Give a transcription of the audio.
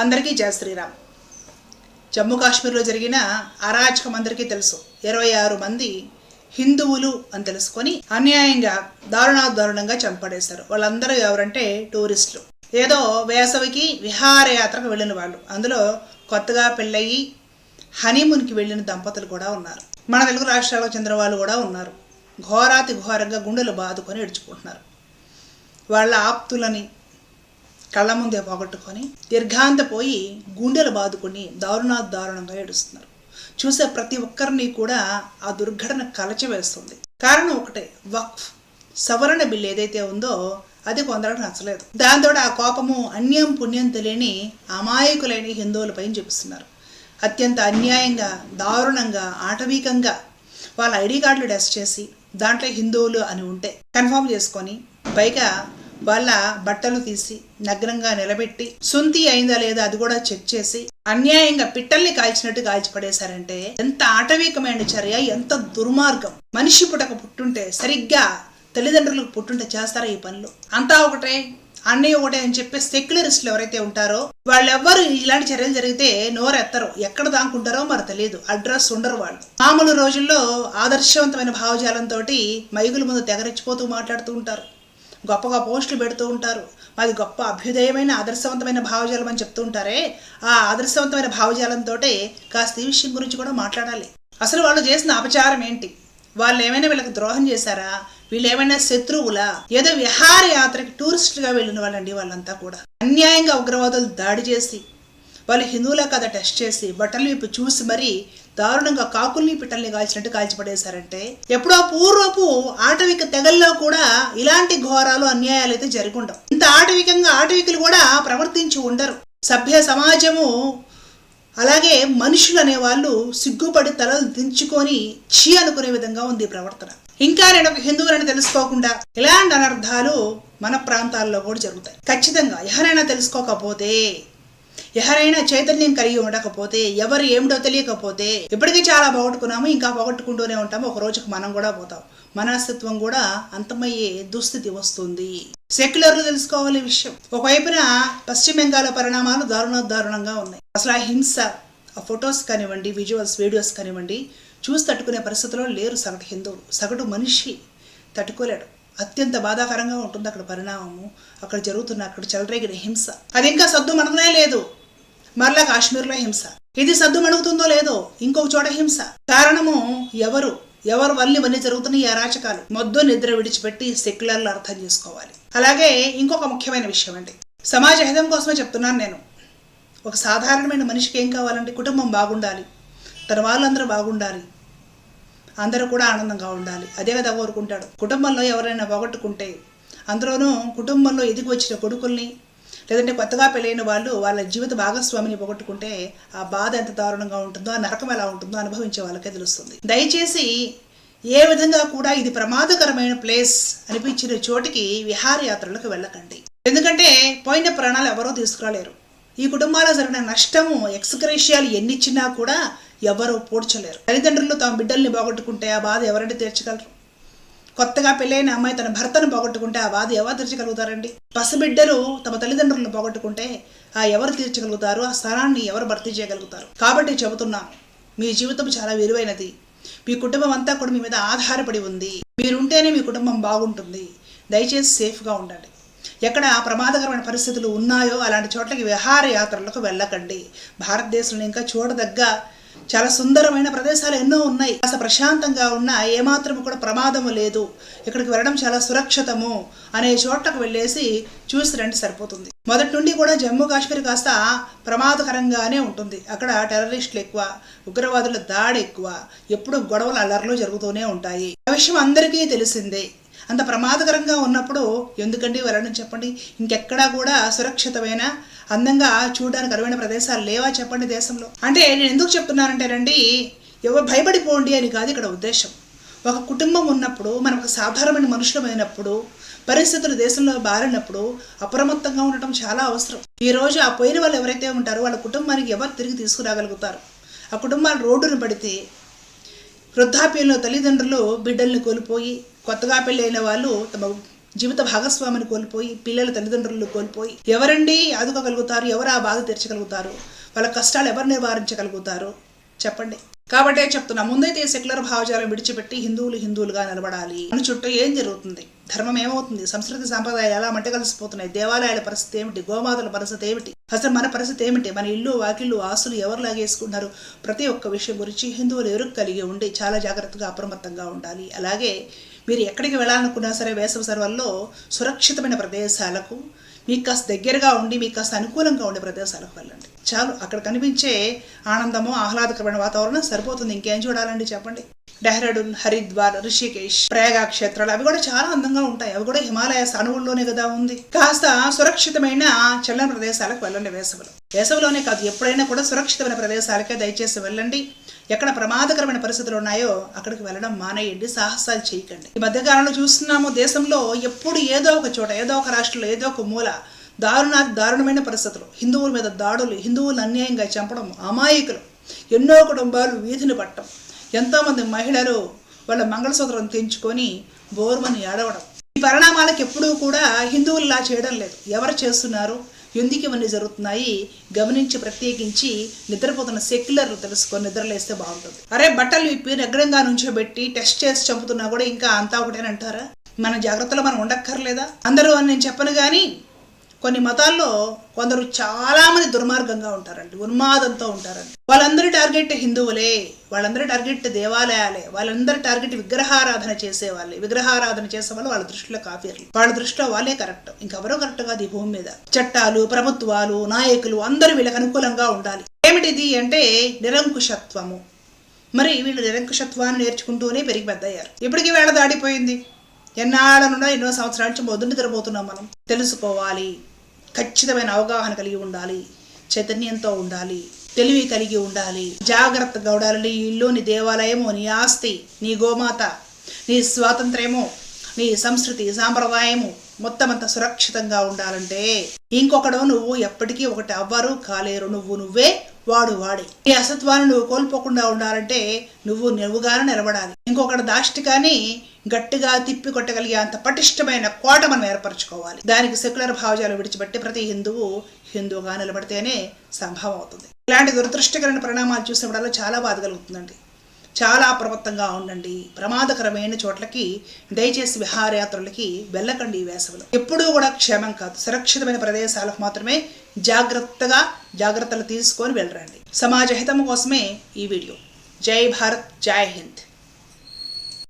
అందరికీ జయ శ్రీరామ్. జమ్మూ కాశ్మీర్లో జరిగిన అరాచకం అందరికీ తెలుసు. ఇరవై ఆరు మంది హిందువులు అని తెలుసుకొని అన్యాయంగా దారుణా దారుణంగా చంపడేశారు వాళ్ళందరూ ఎవరంటే టూరిస్టులు. ఏదో వేసవికి విహారయాత్రకు వెళ్ళిన వాళ్ళు. అందులో కొత్తగా పెళ్ళయి హనీమూన్కి వెళ్ళిన దంపతులు కూడా ఉన్నారు. మన తెలుగు రాష్ట్రాలకు చెందిన వాళ్ళు కూడా ఉన్నారు. ఘోరాతి ఘోరంగా గుండెలు బాదుకొని ఏడ్చుకుంటున్నారు. వాళ్ళ ఆప్తులని కళ్ళ ముందే పోగొట్టుకొని దీర్ఘాంత పోయి గుండెలు బాదుకొని దారుణా దారుణంగా ఏడుస్తున్నారు. చూసే ప్రతి ఒక్కరిని కూడా ఆ దుర్ఘటన కలచివేస్తుంది. కారణం ఒకటే వక్ఫ్. సవరణ బిల్ ఏదైతే ఉందో అది కొందరికి నచ్చలేదు. దాంతో ఆ కోపము అన్యం పుణ్యం తెలియని అమాయకులైన హిందువులపై చూపిస్తున్నారు. అత్యంత అన్యాయంగా దారుణంగా ఆటవీకంగా వాళ్ళ ఐడి కార్డులు డెస్ట్ చేసి దాంట్లో హిందువులు అని ఉంటే కన్ఫర్మ్ చేసుకొని పైగా వాళ్ళ బట్టలు తీసి నగ్నంగా నిలబెట్టి సుంతి అయిందా లేదా అది కూడా చెక్ చేసి అన్యాయంగా పిట్టల్ని కాల్చినట్టు కాల్చిపడేశారంటే ఎంత ఆటవికమైన చర్య ఎంత దుర్మార్గం. మనిషి పుట్టక పుట్టుంటే సరిగ్గా తల్లిదండ్రులకు పుట్టుంటే చేస్తారా ఈ పనులు? అంతా ఒకటే అన్నయ్య ఒకటే అని చెప్పి సెక్యులరిస్టులు ఎవరైతే ఉంటారో వాళ్ళెవ్వరు ఇలాంటి చర్యలు జరిగితే నోరెత్తరు. ఎక్కడ దాక్కుంటారో మరి తెలియదు. అడ్రస్ ఉండరు వాళ్ళు. మామూలు రోజుల్లో ఆదర్శవంతమైన భావజాలంతో మైగుల ముందు తెగరెచ్చిపోతూ మాట్లాడుతూ ఉంటారు. గొప్పగా పోస్టులు పెడుతూ ఉంటారు. మాది గొప్ప అభ్యుదయమైన ఆదర్శవంతమైన భావజాలం అని చెప్తూ ఉంటారే. ఆ ఆదర్శవంతమైన భావజాలంతో కాస్త ఈ విషయం గురించి కూడా మాట్లాడాలి. అసలు వాళ్ళు చేసిన అపచారం ఏంటి? వాళ్ళు ఏమైనా వీళ్ళకి ద్రోహం చేశారా? వీళ్ళు ఏమైనా శత్రువులా? ఏదో విహారయాత్రకి టూరిస్టులుగా వెళ్ళిన వాళ్ళండి వాళ్ళంతా కూడా. అన్యాయంగా ఉగ్రవాదులు దాడి చేసి వాళ్ళు హిందువుల కథ టెస్ట్ చేసి బట్టలు వైపు చూసి మరీ దారుణంగా కాకుల్ని పిట్టల్ని కాల్చినట్టు కాల్చిపడేశారంటే ఎప్పుడో పూర్వపు ఆటవిక తెగల్లో కూడా ఇలాంటి ఘోరాలు అన్యాయాలు అయితే జరుగుండవు. ఇంత ఆటవికంగా ఆటవికులు కూడా ప్రవర్తించి ఉండరు. సభ్య సమాజము అలాగే మనుషులు అనే వాళ్ళు సిగ్గుపడి తలలు దించుకొని చీ అనుకునే విధంగా ఉంది ప్రవర్తన. ఇంకా నేను ఒక హిందువులని తెలుసుకోకుండా ఇలాంటి అనర్థాలు మన ప్రాంతాల్లో కూడా జరుగుతాయి. ఖచ్చితంగా ఎవరైనా తెలుసుకోకపోతే ఎవరైనా చైతన్యం కలిగి ఉండకపోతే ఎవరు ఏమిటో తెలియకపోతే ఇప్పటికీ చాలా పోగొట్టుకున్నాము ఇంకా పోగొట్టుకుంటూనే ఉంటాము. ఒక రోజుకు మనం కూడా పోతాం. మనస్తత్వం కూడా అంతమయ్యే దుస్థితి వస్తుంది. సెక్యులర్లు తెలుసుకోవాలి విషయం. ఒకవైపున పశ్చిమ బెంగాల్ పరిణామాలు దారుణోదారుణంగా ఉన్నాయి. అసలు ఆ హింస ఆ ఫొటోస్ కానివ్వండి విజువల్స్ వీడియోస్ కానివ్వండి చూసి తట్టుకునే పరిస్థితిలో లేరు సగటు హిందువులు సగటు మనిషి తట్టుకోలేడు. అత్యంత బాధాకరంగా ఉంటుంది అక్కడ పరిణామము. అక్కడ జరుగుతున్న అక్కడ చెలరేగిన హింస. అది ఇంకా సద్దు మనకునే లేదు. మరలా కాశ్మీర్లో హింస. ఇది సద్దు మణుగుతుందో లేదో ఇంకొక చోట హింస. కారణము ఎవరు? ఎవరు వల్ల ఇవన్నీ జరుగుతున్నాయి ఈ అరాచకాలు మొద్దు నిద్ర విడిచిపెట్టి సెక్యులర్లు అర్థం చేసుకోవాలి. అలాగే ఇంకొక ముఖ్యమైన విషయం అండి. సమాజ హితం కోసమే చెప్తున్నాను నేను. ఒక సాధారణమైన మనిషికి ఏం కావాలంటే కుటుంబం బాగుండాలి. తన వాళ్ళందరూ బాగుండాలి. అందరూ కూడా ఆనందంగా ఉండాలి. అదే కదా కోరుకుంటాడు. కుటుంబంలో ఎవరైనా పోగొట్టుకుంటే అందులోనూ కుటుంబంలో ఎదిగి వచ్చిన కొడుకుల్ని లేదంటే కొత్తగా పెళ్ళైన వాళ్ళు వాళ్ళ జీవిత భాగస్వామిని పోగొట్టుకుంటే ఆ బాధ ఎంత దారుణంగా ఉంటుందో ఆ నరకం ఎలా ఉంటుందో అనుభవించే వాళ్ళకే తెలుస్తుంది. దయచేసి ఏ విధంగా కూడా ఇది ప్రమాదకరమైన ప్లేస్ అనిపించిన చోటికి విహారయాత్రలకు వెళ్ళకండి. ఎందుకంటే పోయిన ప్రాణాలు ఎవరో తీసుకురాలేరు. ఈ కుటుంబాల్లో జరిగిన నష్టము ఎక్స్క్రేషియాలు ఎన్నిచ్చినా కూడా ఎవరు పూడ్చలేరు. తల్లిదండ్రులు తమ బిడ్డల్ని పోగొట్టుకుంటే ఆ బాధ ఎవరంటే తీర్చగలరు? కొత్తగా పెళ్ళైన అమ్మాయి తన భర్తను పోగొట్టుకుంటే ఆ బాధ ఎవరు తీర్చగలుగుతారండి? పసిబిడ్డలు తమ తల్లిదండ్రులను పోగొట్టుకుంటే ఆ ఎవరు తీర్చగలుగుతారు? ఆ స్థానాన్ని ఎవరు భర్తీ చేయగలుగుతారు? కాబట్టి చెబుతున్నాను మీ జీవితం చాలా విలువైనది. మీ కుటుంబం అంతా కూడా మీ మీద ఆధారపడి ఉంది. మీరుంటేనే మీ కుటుంబం బాగుంటుంది. దయచేసి సేఫ్గా ఉండండి. ఎక్కడ ప్రమాదకరమైన పరిస్థితులు ఉన్నాయో అలాంటి చోట్లకి విహారయాత్రలకు వెళ్ళకండి. భారతదేశంలో ఇంకా చూడదగ్గ చాలా సుందరమైన ప్రదేశాలు ఎన్నో ఉన్నాయి. కాస్త ప్రశాంతంగా ఉన్న ఏమాత్రము కూడా ప్రమాదము లేదు. ఇక్కడికి వెళ్ళడం చాలా సురక్షితము అనే చోట్లకు వెళ్ళేసి చూసి రండి సరిపోతుంది. మొదటి నుండి కూడా జమ్మూ కాశ్మీర్ కాస్త ప్రమాదకరంగానే ఉంటుంది. అక్కడ టెర్రరిస్టులు ఎక్కువ ఉగ్రవాదుల దాడి ఎక్కువ ఎప్పుడు గొడవలు అల్లర్లు జరుగుతూనే ఉంటాయి. ఆ విషయం అందరికీ తెలిసిందే. అంత ప్రమాదకరంగా ఉన్నప్పుడు ఎందుకండి వెళ్ళడం చెప్పండి? ఇంకెక్కడా కూడా సురక్షితమైన? అందంగా చూడడానికి అరువైన ప్రదేశాలు లేవా చెప్పండి దేశంలో? అంటే నేను ఎందుకు చెప్తున్నానంటేనండి ఎవరు భయపడిపోండి అని కాదు ఇక్కడ ఉద్దేశం. ఒక కుటుంబం ఉన్నప్పుడు మనం ఒక సాధారణమైన మనుషులమైనప్పుడు పరిస్థితులు దేశంలో బారినప్పుడు అప్రమత్తంగా ఉండటం చాలా అవసరం. ఈ రోజు ఆ పోయిన వాళ్ళు ఎవరైతే ఉంటారో వాళ్ళ కుటుంబానికి ఎవరు తిరిగి తీసుకురాగలుగుతారు? ఆ కుటుంబాలు రోడ్డును పడితే వృద్ధాప్యంలో తల్లిదండ్రులు బిడ్డల్ని కోల్పోయి కొత్తగా పెళ్ళైన వాళ్ళు తమ జీవిత భాగస్వామిని కోల్పోయి పిల్లల తల్లిదండ్రులు కోల్పోయి ఎవరండి ఆదుకోగలుగుతారు? ఎవరు ఆ బాధ తీర్చగలుగుతారు? వాళ్ళ కష్టాలు ఎవరు నివారించగలుగుతారు? చెప్పండి. కాబట్టే చెప్తున్నా ముందైతే సెక్యులర్ భావజాలం విడిచిపెట్టి హిందువులు హిందువులుగా నిలబడాలి. మన చుట్టూ ఏం జరుగుతుంది? ధర్మం ఏమవుతుంది? సంస్కృతి సాంప్రదాయాలు ఎలా మంట కలిసిపోతున్నాయి దేవాలయాల పరిస్థితి ఏమిటి? గోమాతల పరిస్థితి ఏమిటి? అసలు మన పరిస్థితి ఏమిటి? మన ఇల్లు వాకిళ్ళు ఆస్తులు ఎవరు లాగేసుకున్నారు ప్రతి ఒక్క విషయం గురించి హిందువులు ఎరుకు కలిగి ఉండి చాలా జాగ్రత్తగా అప్రమత్తంగా ఉండాలి. అలాగే మీరు ఎక్కడికి వెళ్ళాలనుకున్నా సరే వేసవి సెలవుల్లో సురక్షితమైన ప్రదేశాలకు మీకు కాస్త దగ్గరగా ఉండి మీకు కాస్త అనుకూలంగా ఉండే ప్రదేశాలకు వెళ్ళండి. చాలు. అక్కడ కనిపించే ఆనందము ఆహ్లాదకరమైన వాతావరణం సరిపోతుంది. ఇంకేం చూడాలండి చెప్పండి? డెహ్రాడూన్ హరిద్వార్ రిషికేష్ ప్రయాగ క్షేత్రాలు అవి కూడా చాలా అందంగా ఉంటాయి. అవి కూడా హిమాలయ అణువుల్లోనే కదా ఉంది. కాస్త సురక్షితమైన చల్లని ప్రదేశాలకు వెళ్ళండి వేసవిలో. వేసవిలోనే కాదు ఎప్పుడైనా కూడా సురక్షితమైన ప్రదేశాలకే దయచేసి వెళ్ళండి. ఎక్కడ ప్రమాదకరమైన పరిస్థితులు ఉన్నాయో అక్కడికి వెళ్ళడం మానేయండి. సాహసాలు చేయకండి. ఈ మధ్యకాలంలో చూస్తున్నాము దేశంలో ఎప్పుడు ఏదో ఒక చోట ఏదో ఒక రాష్ట్రంలో ఏదో ఒక మూల దారుణ దారుణమైన పరిస్థితులు. హిందువుల మీద దాడులు హిందువులను అన్యాయంగా చంపడం అమాయకులు. ఎన్నో కుటుంబాలు వీధిని పట్టడం ఎంతోమంది మహిళలు వాళ్ళ మంగళసూత్రం తెంచుకొని బోర్మని ఏడవడం. ఈ పరిణామాలకు ఎప్పుడూ కూడా హిందువులు ఇలా చేయడం లేదు. ఎవరు చేస్తున్నారు? ఎందుకు ఇవన్నీ జరుగుతున్నాయి? గమనించి ప్రత్యేకించి నిద్రపోతున్న సెక్యులర్లు తెలుసుకొని నిద్రలేస్తే బాగుంటుంది. అరే బట్టలు విప్పి నగ్నంగా నుంచోబెట్టి టెస్ట్ చేసి చంపుతున్నా కూడా ఇంకా అంతా ఒకటేనంటారా? మన జాగ్రత్తలో మనం ఉండక్కర్లేదా? అందరూ అని నేను చెప్పను కానీ కొన్ని మతాల్లో కొందరు చాలామంది దుర్మార్గంగా ఉంటారండి ఉన్మాదంతో ఉంటారండి. వాళ్ళందరి టార్గెట్ హిందువులే వాళ్ళందరి టార్గెట్ దేవాలయాలే వాళ్ళందరి టార్గెట్ విగ్రహారాధన చేసే వాళ్ళే విగ్రహారాధన చేసే వాళ్ళు వాళ్ళ దృష్టిలో కాఫీర్లు వాళ్ళ దృష్టిలో వాళ్ళే కరెక్ట్. ఇంకెవరో కరెక్ట్ కాదు ఈ భూమి మీద. చట్టాలు ప్రభుత్వాలు నాయకులు అందరూ వీళ్ళకి అనుకూలంగా ఉండాలి. ఏమిటిది అంటే నిరంకుశత్వము. మరి వీళ్ళు నిరంకుశత్వాన్ని నేర్చుకుంటూనే పెరిగి పెద్దయ్యారు. ఇప్పటికీ వేళ దాడిపోయింది ఎన్నాళ్ళ నుండో ఎన్నో సంవత్సరాల నుంచి మొదలు నిద్రపోతున్నాం మనం. తెలుసుకోవాలి. ఖచ్చితమైన అవగాహన కలిగి ఉండాలి. చైతన్యంతో ఉండాలి. తెలివి కలిగి ఉండాలి. జాగ్రత్తగా ఉండాలి నీ ఇల్లు నీ దేవాలయము నీ ఆస్తి నీ గోమాత నీ స్వాతంత్ర్యము నీ సంస్కృతి సాంప్రదాయము మొత్తం సురక్షితంగా ఉండాలంటే ఇంకొకడు నువ్వు ఎప్పటికీ ఒకటి అవ్వరు కాలేరు. నువ్వు నువ్వే వాడు వాడే. ఈ అసత్వాన్ని నువ్వు కోల్పోకుండా ఉండాలంటే నువ్వు నువ్వుగానే నిలబడాలి ఇంకొకటి దాష్టికాన్ని గట్టిగా తిప్పి కొట్టగలిగే అంత పటిష్టమైన కోట మనం ఏర్పరచుకోవాలి. దానికి సెక్యులర్ భావజాలు విడిచిపెట్టి ప్రతి హిందువు హిందువుగా నిలబడితేనే సంభవం అవుతుంది. ఇలాంటి దురదృష్టకరమైన పరిణామాలు చూసినప్పుడల్లా చాలా బాధ కలుగుతుందండి. చాలా అప్రమత్తంగా ఉండండి. ప్రమాదకరమైన చోట్లకి దయచేసి విహారయాత్రలకి వెళ్ళకండి ఈ వేసవిలో. ఎప్పుడూ కూడా క్షేమం కాదు. సురక్షితమైన ప్రదేశాలకు మాత్రమే జాగ్రత్తగా జాగ్రత్తలు తీసుకొని వెళ్ళరండి. సమాజ హితం కోసమే ఈ వీడియో. జై భారత్ జై హింద్.